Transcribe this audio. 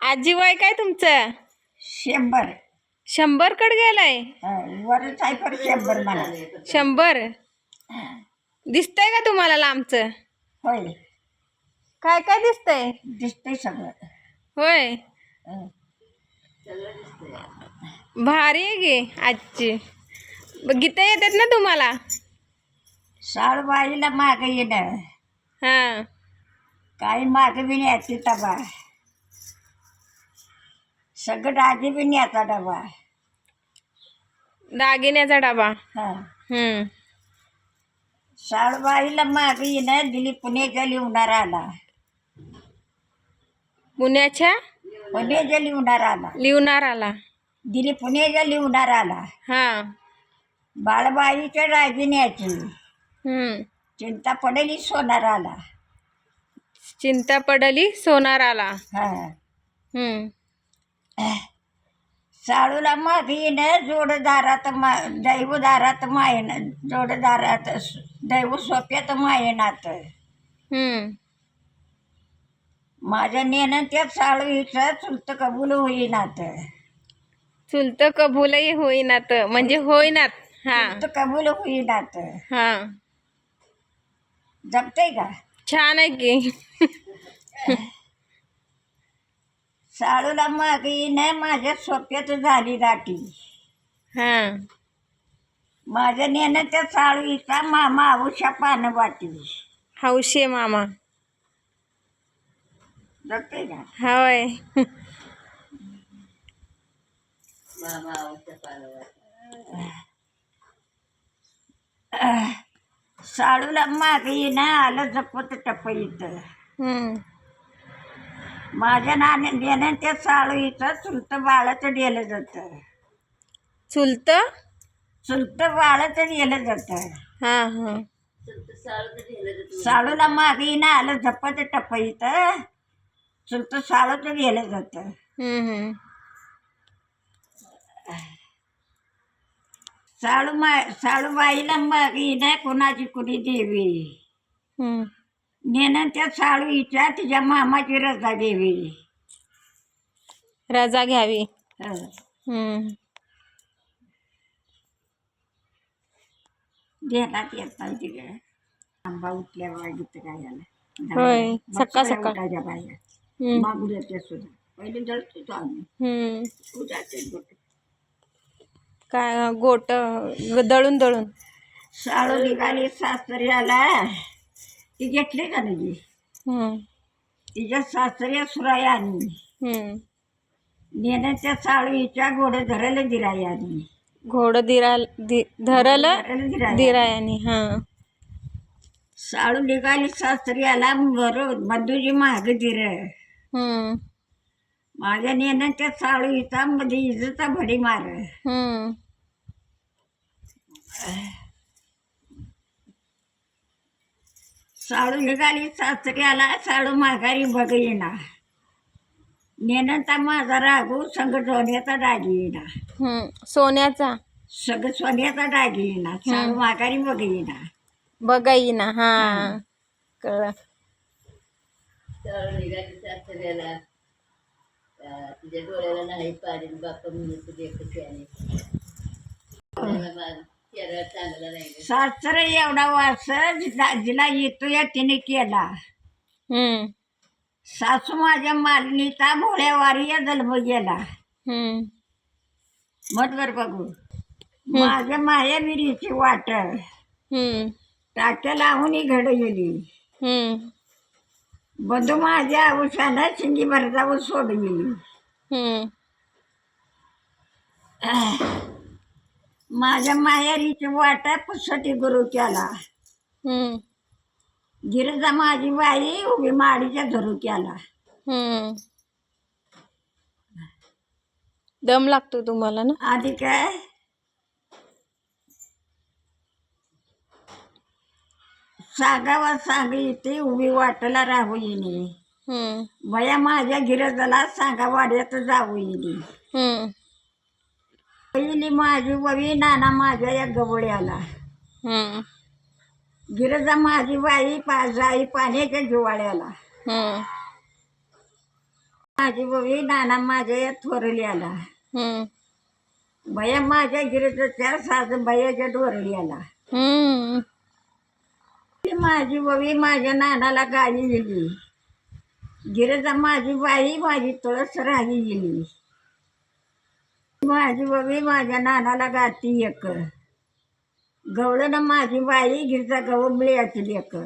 आजी वय काय तुमचं? शंभर. शंभर कड गेलाय? वरच आहे पर शंभर मला. शंभर? दिसतंय का तुम्हाला लांबचं? होय. काय काय दिसतंय? दिसतंय सगळं. होय. भारी आहे गे आजची. ब- गीतं येतात ना तुम्हाला? साळूबाईला माग येणं. हां. काही माग बी न्यायची डबा सगळं दागी बी न्यायचा डबा दागिन्याचा डबा. हा. हम्म. साळूबाईला माग येणं दिली पुण्याच्या लिहणार आला. पुण्याच्या? पुण्याच्या लिहणार आला. लिवणार आला. दिली पुण्याच्या लिहणार आला. हां. बाळबाईच्या दागिन्याची हम्म. चिंता पडेली सोनार आला. चिंता पडली सोनार आला. हा. हम्म. साळूला येणं जोडदारात मा दैवदारात मायन जोडदारात दैव सोप्यात मायनात हम्म. माझ्या नेणं त्या साळूचं चुलत कबूल होईनात. चुलत कबूलही होईनात म्हणजे होईनात हा. चुलत कबूल होईनात. हा. जमतंय का? छान आहे की. साळूला माग येणं माझ्या सोप्यात झाली दाटी हा. माझ्या नेणं त्या साळूचा मामा आऊशा पानं वाटी. हौशी आहे मामा. जमतंय का? होय. साळूला माग येणं आलं जपत टपईत. हम्म. माझ्या नाण्या देणं त्या साळूचं चुलत बाळाचं दिलं जातं. चुलत चुलत बाळाचं दिलं जातं. हा हा. साळूला मागे येणं आलं झपत टपईत चुलत साळूचं दिलं जातं. हम्म साळू मा साळूबाईला मागे येणं कोणाची कुणी देवी? हम्म. नेणं त्या साळूच्या तिच्या मामाची रजा देवी रजा घ्यावी. हं. हम्म. येत नाही तिकडे. आंबा उठल्या वागित काय झालं होय, सकाळ सकाळ. उठायच्या हम्म. सुद्धा. पहिले जळतो तो आम्ही. हम्म. उठायचे गोटे. काय गोट दळून दळून. साळू निघाली सासऱ्याला ती घेतली का नाही? तिच्या सासऱ्या सुरायानी. हम्म. नेण्याच्या साळूच्या घोड धरायला दिरायानी. घोड दिरा दि धरल धरायला दिरायानी. हा. साळू निघाली सासऱ्याला बरोबर बंधूजी माग दिर. माझ्या नेण्याच्या साळूचा मध्ये इजचा भडी मार साळू निघाली सासऱ्याला साळू माघारी बघ येणार. नेनंता माझा राघू संग सोन्याचा डागी येणार. हम्म सोन्याचा? सग सोन्याचा डागी येणार साळू माघारी बघ येणार. बघा ना हा. कळ तुझ्या डोळ्याला नाही पाणी बाप्पा म्हणून तुझे चांगला नाही सासरे एवढा वास जिला जिला येतो या तिने केला. हम्म. सासू माझ्या मालनीचा भोळ्यावारी या जन्म गेला. हम्म. मधवर बघू. माझ्या माया विहिरीची वाट. हम्म. टाक्या लावून घड गेली. हम्म. बंधू माझ्या आयुष्यानं शिंगी भरजावर सोडून गेली हम्म माझ्या मायारीची वाट पुसटी गुरु केला. हम्म. गिरजा माझी बाई उभी माडीच्या धरू केला. हम्म. दम लागतो तुम्हाला ना? आधी काय? सांगावा सांग इथे उभी वाटला राहू येणे. हम्म. बया माझ्या गिरजाला सांगा वाड्यात जाऊ येणे. हम्म. पहिली माझी ववी नाना माझ्या या गवळ्याला. हम्म. गिरजा माझी बाई पा जाई पाण्याच्या जिवाळ्याला. हम्म. माझी बवी नाना माझ्या या थोरली आला हम्म. बया माझ्या गिरीचं चार साज बयाच्या डोरली आला हम्म. ती माझी बवी माझ्या नानाला गाली गेली. गिरजा माझी बाई माझी तुळस राही गेली. माझी बवी माझ्या नानाला गाती एक. गवळण माझी बाई गिरजा गवंबळी असली एक.